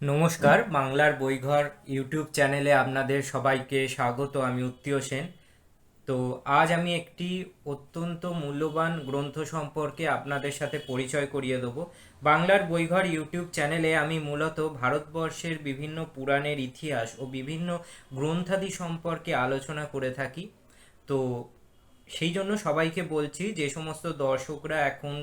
নমস্কার, বাংলার বইঘর ইউটিউব চ্যানেলে আপনাদের সবাইকে স্বাগত, আমি উত্তীয় সেন। তো আজ আমি একটি অত্যন্ত মূল্যবান গ্রন্থ সম্পর্কে আপনাদের সাথে পরিচয় করিয়ে দেবো। বাংলার বইঘর ইউটিউব চ্যানেলে আমি মূলত ভারতবর্ষের বিভিন্ন পুরাণের ইতিহাস ও বিভিন্ন গ্রন্থাদি সম্পর্কে আলোচনা করে থাকি। তো সেই জন্য সবাইকে বলছি যে সমস্ত দর্শকরা এখন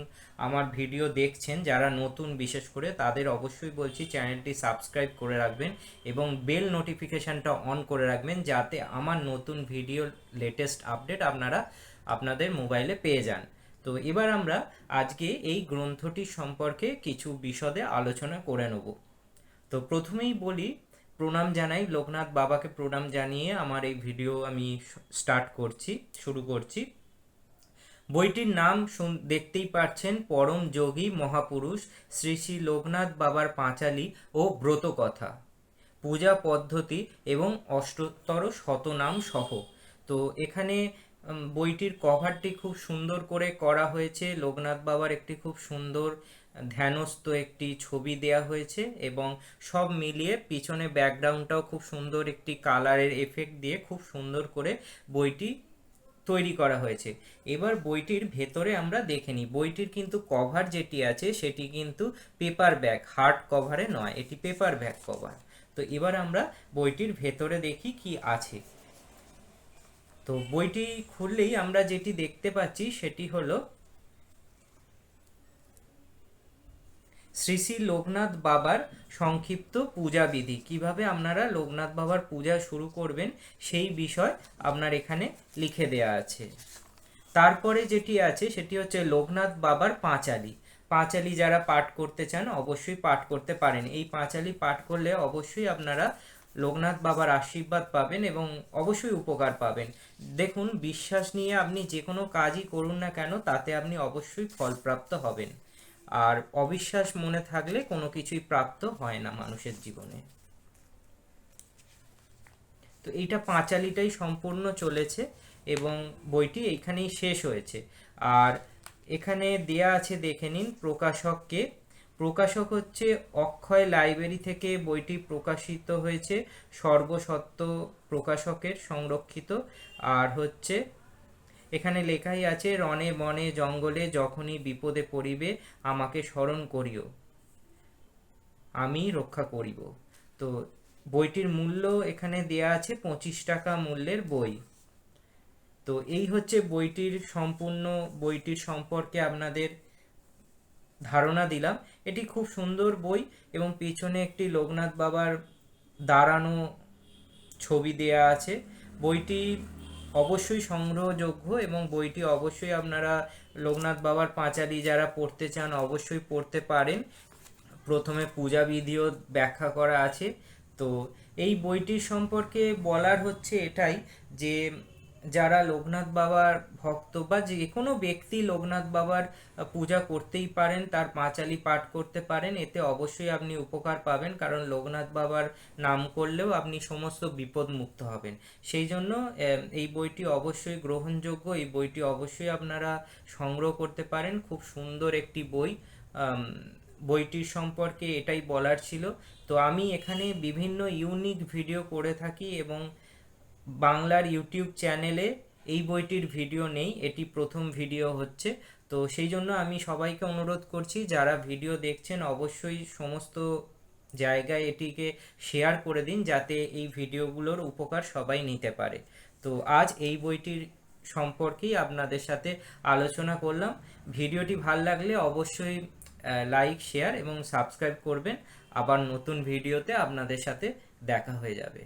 আমার ভিডিও দেখছেন, যারা নতুন বিশেষ করে, তাদের অবশ্যই বলছি চ্যানেলটি সাবস্ক্রাইব করে রাখবেন এবং বেল নোটিফিকেশানটা অন করে রাখবেন যাতে আমার নতুন ভিডিও লেটেস্ট আপডেট আপনারা আপনাদের মোবাইলে পেয়ে যান। তো এবার আমরা আজকে এই গ্রন্থটি সম্পর্কে কিছু বিশদে আলোচনা করে নেব। তো প্রথমেই বলি প্রণাম জানাই, লোকনাথ বাবাকে প্রণাম জানিয়ে আমার এই ভিডিও আমি স্টার্ট করছি, শুরু করছি। বইটির নাম দেখতেই পাচ্ছেন পরম যোগী মহাপুরুষ শ্রী শ্রী লোকনাথ বাবার পাঁচালী ও ব্রতকথা। পূজা পদ্ধতি এবং অষ্টোত্তর শতনাম সহ। তো এখানে বইটির কভারটি খুব সুন্দর করে করা হয়েছে। লোকনাথ বাবার একটি খুব সুন্দর ধ্যানস্থ একটি ছবি দেয়া হয়েছে এবং সব মিলিয়ে পিছনে ব্যাকগ্রাউন্ডটাও খুব সুন্দর একটি কালারের এফেক্ট দিয়ে খুব সুন্দর করে বইটি তৈরি করা হয়েছে। এবার বইটির ভেতরে আমরা দেখে নিই। বইটির কিন্তু কভার যেটি আছে সেটি কিন্তু পেপার ব্যাগ হার্ড কভারে নয়, এটি পেপার ব্যাগ কভার তো এবার আমরা বইটির ভেতরে দেখি কি আছে। তো বইটি খুললেই আমরা যেটি দেখতে পাচ্ছি সেটি হলো শ্রী শ্রী লোকনাথ বাবার সংক্ষিপ্ত পূজা বিধি। কীভাবে আপনারা লোকনাথ বাবার পূজা শুরু করবেন সেই বিষয় আপনার এখানে লিখে দেয়া আছে। তারপরে যেটি আছে সেটি হচ্ছে লোকনাথ বাবার পাঁচালি। পাঁচালি যারা পাঠ করতে চান অবশ্যই পাঠ করতে পারেন। এই পাঁচালি পাঠ করলে অবশ্যই আপনারা লোকনাথ বাবার আশীর্বাদ পাবেন এবং অবশ্যই উপকার পাবেন। দেখুন, বিশ্বাস নিয়ে আপনি যে কোনো কাজই করুন না কেন, তাতে আপনি অবশ্যই ফলপ্রাপ্ত হবেন। আর অবিশ্বাস মনে থাকলে কোনো কিছুই প্রাপ্ত হয় না মানুষের জীবনে। তো এইটা পাঁচালিটাই সম্পূর্ণ চলেছে এবং বইটি এইখানেই শেষ হয়েছে। আর এখানে দেয়া আছে, দেখে নিন, প্রকাশককে। প্রকাশক হচ্ছে অক্ষয় লাইব্রেরি থেকে বইটি প্রকাশিত হয়েছে, সর্বসত্ত্ব প্রকাশকের সংরক্ষিত। আর হচ্ছে এখানে লেখাই আছে রনে বনে জঙ্গলে যখনই বিপদে পড়িবে, আমাকে স্মরণ করিও। আমি রক্ষা করিব। তো বইটির মূল্য এখানে দেয়া আছে পঁচিশ টাকা মূল্যের বই। তো এই হচ্ছে বইটির সম্পূর্ণ, বইটির সম্পর্কে আপনাদের ধারণা দিলাম। এটি খুব সুন্দর বই এবং পিছনে একটি লোকনাথ বাবার দাঁড়ানো ছবি দেয়া আছে। বইটি অবশ্যই সংগ্রহযোগ্য এবং বইটি অবশ্যই আপনারা লোকনাথ বাবার পাঁচালি যারা পড়তে চান অবশ্যই পড়তে পারেন। প্রথমে পূজা বিধিও ব্যাখ্যা করা আছে। তো এই বইটির সম্পর্কে বলার হচ্ছে এটাই যে যারা লোকনাথ বাবার ভক্ত বা যে কোনো ব্যক্তি লোকনাথ বাবার পূজা করতেই পারেন, তার পাঁচালি পাঠ করতে পারেন, এতে অবশ্যই আপনি উপকার পাবেন। কারণ লোকনাথ বাবার নাম করলেও আপনি সমস্ত বিপদ মুক্ত হবেন। সেই জন্য এই বইটি অবশ্যই গ্রহণযোগ্য। এই বইটি অবশ্যই আপনারা সংগ্রহ করতে পারেন। খুব সুন্দর একটি বই। বইটির সম্পর্কে এটাই বলার ছিল। তো আমি এখানে বিভিন্ন ইউনিক ভিডিও করে থাকি এবং বাংলার ইউটিউব চ্যানেলে এই বইটির ভিডিও নেই, এটি প্রথম ভিডিও হচ্ছে। তো সেই জন্য আমি সবাইকে অনুরোধ করছি, যারা ভিডিও দেখছেন, অবশ্যই সমস্ত জায়গায় এটিকে শেয়ার করে দিন, যাতে এই ভিডিওগুলোর উপকার সবাই নিতে পারে। তো আজ এই বইটির সম্পর্কেই আপনাদের সাথে আলোচনা করলাম। ভিডিওটি ভালো লাগলে অবশ্যই লাইক, শেয়ার এবং সাবস্ক্রাইব করবেন। আবার নতুন ভিডিওতে আপনাদের সাথে দেখা হয়ে যাবে।